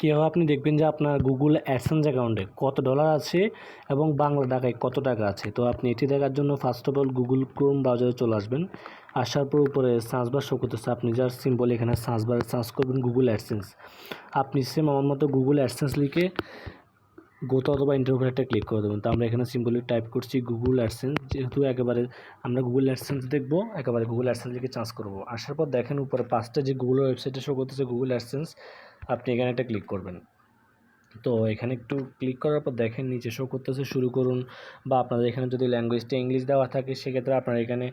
কীভাবে আপনি দেখবেন যে আপনার গুগল অ্যাডসেন্স অ্যাকাউন্টে কত ডলার আছে এবং বাংলা টাকায় কত টাকা আছে। তো আপনি এটি দেখার জন্য first of all Google Chrome ব্রাউজারে চলে আসবেন। আসার পর উপরে সার্চ বার শো করতেছে। আপনি যার সিম্বল এখানে সার্চ বারে সার্চ করবেন গুগল অ্যাডসেন্স আপনি সেম আমার মতো গুগল অ্যাডসেন্স লিখে গোতো অথবা ইন্টারভিউ একটা ক্লিক করে দেবেন। তো আমরা এখানে সিম্বলি টাইপ করছি গুগল অ্যাডসেন্স যেহেতু একেবারে আমরা গুগল অ্যাডসেন্স দেখব, একেবারে গুগল অ্যাডসেন্স লিখে চান্স করব। আসার পর দেখেন উপরে পাঁচটা যে গুগল ওয়েবসাইটে শো করতেছে গুগল অ্যাডসেন্স আপনি এখানে একটা ক্লিক করবেন। তো এখানে একটু ক্লিক করার পর দেখেন নিচে শো করতেছে, শুরু করুন। বা আপনাদের এখানে যদি ল্যাঙ্গুয়েজটা ইংলিশ দেওয়া থাকে, সেক্ষেত্রে আপনার এখানে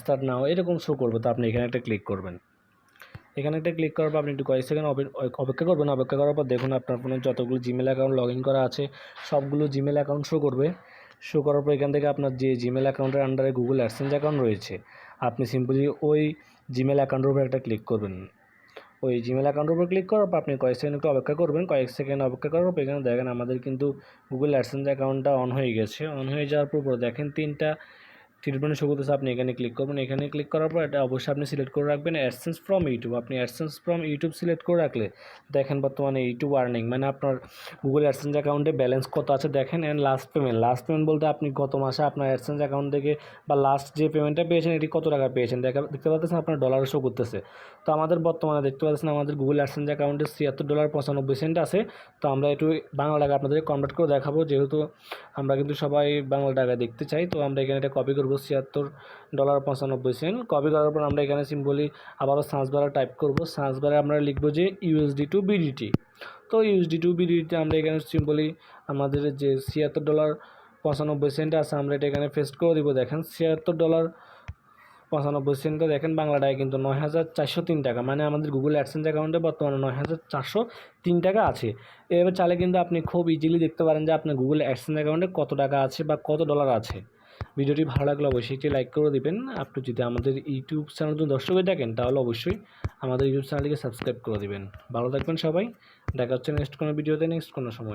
স্টার্ট নাও এরকম শো করবে, তো আপনি এখানে একটা ক্লিক করবেন। এখানে একটা ক্লিক করার পর আপনি একটু কয়েক সেকেন্ড অপেক্ষা করবেন। অপেক্ষা করার পর দেখুন আপনার ফোনে যতগুলো জিমেল অ্যাকাউন্ট লগ করা আছে, সবগুলো জিমেল অ্যাকাউন্ট শো করবে। শো করার পর এখান থেকে আপনার যে জিমেল অ্যাকাউন্টের আন্ডারে গুগল অ্যাডসেন্স অ্যাকাউন্ট রয়েছে, আপনি সিম্পলি ওই জিমেল অ্যাকাউন্টের উপর একটা ক্লিক করবেন। ওই জিমেল অ্যাকাউন্টের উপর ক্লিক করার পর আপনি কয়েক সেকেন্ড একটু অপেক্ষা করবেন। কয়েক সেকেন্ড অপেক্ষা করার পর এখানে দেখেন আমাদের কিন্তু গুগল অ্যাডসেন্স অ্যাকাউন্টটা অন হয়ে গেছে। অন হয়ে যাওয়ার পর দেখেন তিনটা ট্রিটমেন্ট শো করতেছে, আপনি এখানে ক্লিক করবেন। এখানে ক্লিক করার পর এটা অবশ্যই আপনি সিলেক্ট করে রাখবেন অ্যাডসেন্স ফ্রম ইউটিউব আপনি অ্যাডসেন্স ফ্রম ইউটিউব সিলেক্ট করে রাখলে দেখেন বর্তমানে ইউটিউব আর্নিং মানে আপনার গুগল অ্যাডসেন্স অ্যাকাউন্টে ব্যালেন্স কত আছে দেখেন and last payment last payment বলতে আপনি গত মাসে আপনার অ্যাডসেন্স অ্যাকাউন্ট থেকে বা লাস্ট যে পেমেন্টটা পেয়েছেন, এটি কত টাকা পেয়েছেন? দেখা, দেখতে পাচ্ছেন আপনার ডলার শো করতেছে। তো আমাদের বর্তমানে দেখতে পাচ্ছেন আমাদের গুগল অ্যাডসেন্স অ্যাকাউন্টে ছিয়াত্তর ডলার পঁচানব্বই সেন্ট আছে। তো আমরা একটু বাংলা টাকা আপনাদের কনভার্ট করে দেখাবো। যেহেতু আমরা কিন্তু সবাই বাংলা টাকা দেখতে চাই, তো আমরা এখানে এটা কপি করব। ছিয়াত্তর ডলার পঁচানব্বই সেন্ট। কপি করার পর আমরা এখানে সিম্পলি আবারও সার্চ টাইপ করব। সার্চ আমরা লিখব যে ইউএসডি টু বিডিটি তো ইউএসডি টু বিডিটি আমরা এখানে সিম্পলি আমাদের যে ছিয়াত্তর ডলার পঁচানব্বই সেন্ট আছে, আমরা এটা এখানে ফেস্ট করে দিব। দেখেন, ছিয়াত্তর ডলার পঁচানব্বই সেন্টটা দেখেন বাংলাটায় কিন্তু নয় হাজার চারশো তিন টাকা। মানে আমাদের গুগল অ্যাডসেন্স অ্যাকাউন্টে বর্তমানে নয় হাজার চারশো তিন টাকা আছে। এবার চালে কিন্তু আপনি খুব ইজিলি দেখতে পারেন যে আপনার গুগল অ্যাডসেন্স অ্যাকাউন্টে কত টাকা আছে বা কত ডলার আছে। ভিডিওটি ভালো লাগলে অবশ্যই একটি লাইক করে দিবেন। আপনি যদি আমাদের ইউটিউব চ্যানেল যদি দর্শক হয়ে থাকেন, তাহলে অবশ্যই আমাদের ইউটিউব চ্যানেলটিকে সাবস্ক্রাইব করে দিবেন। ভালো থাকবেন সবাই। দেখা হচ্ছে নেক্সট কোনো ভিডিওতে নেক্সট কোনো সময়।